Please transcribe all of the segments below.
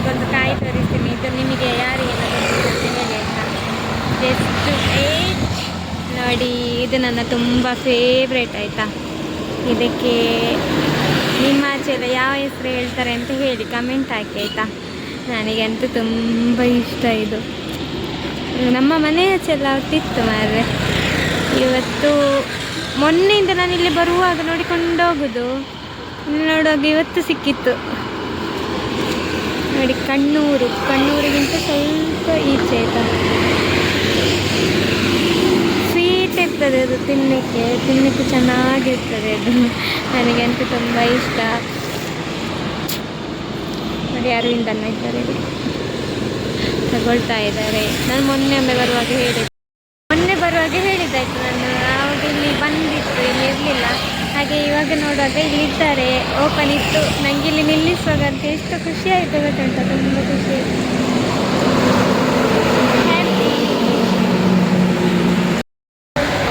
ಇವಾಗೊಂದು ಕಾಯಿ ತೋರಿಸ್ತೀನಿ ಇದು ನಿಮಗೆ ಯಾರಿಗೆ ಹೇಳಿ ಆಯಿತಾ? ನೋಡಿ, ಇದು ನನ್ನ ತುಂಬ ಫೇವ್ರೇಟ್ ಆಯಿತಾ? ಇದಕ್ಕೆ ನಿಮ್ಮ ಆಚೆಲ್ಲ ಯಾವ ಹೆಸರು ಹೇಳ್ತಾರೆ ಅಂತ ಹೇಳಿ ಕಮೆಂಟ್ ಹಾಕಿ ಆಯಿತಾ? ನನಗಂತೂ ತುಂಬ ಇಷ್ಟ ಇದು. ನಮ್ಮ ಮನೆ ಆಚೆಲ್ಲ ಅವತ್ತಿತ್ತು ಮಾರ್ರೆ. ಇವತ್ತು ಮೊನ್ನೆಯಿಂದ ನಾನು ಇಲ್ಲಿ ಬರುವಾಗ ನೋಡಿಕೊಂಡು ಹೋಗೋದು. ನೋಡುವಾಗ ಇವತ್ತು ಸಿಕ್ಕಿತ್ತು. ನೋಡಿ ಕಣ್ಣೂರು, ಕಣ್ಣೂರಿಗಿಂತ ಸ್ವಲ್ಪ ಈಚೆ ಆಯ್ತಾ? ಸ್ವೀಟ್ ಇರ್ತದೆ ಅದು ತಿನ್ನಲಿಕ್ಕೆ ತಿನ್ನಲಿಕ್ಕೆ ಚೆನ್ನಾಗಿರ್ತದೆ ಅದು. ನನಗಂತೂ ತುಂಬ ಇಷ್ಟ. ನೋಡಿ ಅನ್ನ ಇದ್ದಾರೆ. ತಗೊಳ್ತಾ ಇದ್ದಾರೆ. ನಾನು ಮೊನ್ನೆ ಒಮ್ಮೆ ಬರುವಾಗ ಹೇಳಿದ್ದೆ. ಮೊನ್ನೆ ಬರುವಾಗ ಹೇಳಿದ್ದಾಯ್ತು ನಾನು. ಆವಾಗ ಇಲ್ಲಿ ಬಂದಿತ್ತು, ಇಲ್ಲಿ ಇರಲಿಲ್ಲ. ಹಾಗೆ ಇವಾಗ ನೋಡುವಾಗ ಇಲ್ಲಿ ಇದ್ದಾರೆ. ಓಪನ್ ಇತ್ತು. ನನಗೆ ಇಲ್ಲಿ ನಿಲ್ಲಿಸುವಾಗ ಅಂತ ಎಷ್ಟು ಖುಷಿ ಆಯಿತು ಗೊತ್ತುಂಟ ತುಂಬ ಖುಷಿ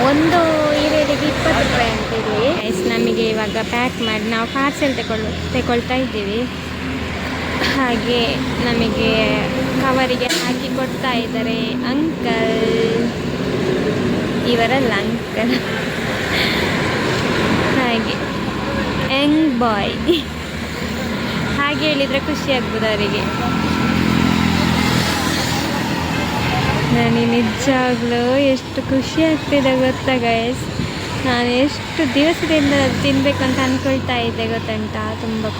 ಒಂದು ಈರುಳ್ಳಿಗೆ ಇಪ್ಪತ್ತು ರೂಪಾಯಿ ಅಂತ ಇಲ್ಲಿ ಎಸ್ ನಮಗೆ ಇವಾಗ ಪ್ಯಾಕ್ ಮಾಡಿ ನಾವು ಪಾರ್ಸೆಲ್ ತಗೊಳ್ ತಗೊಳ್ತಾ ಇದ್ದೀವಿ. ಹಾಗೆ ನಮಗೆ ಕವರಿಗೆ ಹಾಕಿ ಕೊಡ್ತಾ ಇದ್ದಾರೆ ಅಂಕಲ್ ಇವರಲ್ಲ ಅಂಕಲ್ ಯಂಗ್ ಬಾಯ್. ಹಾಗೆ ಹೇಳಿದರೆ ಖುಷಿ ಆಗ್ಬೋದು ಅವರಿಗೆ. ನನಗೆ ನಿಜವಾಗ್ಲೂ ಎಷ್ಟು ಖುಷಿ ಆಗ್ತಿದೆ ಗೊತ್ತಾ ಗೈಸ್ ನಾನು ಎಷ್ಟು ದಿವಸದಿಂದ ತಿನ್ನಬೇಕು ಅಂತ ಅಂದ್ಕೊಳ್ತಾ ಇದ್ದೆ, ಗೊತ್ತುಂಟಾ? ತುಂಬ ಖುಷಿ.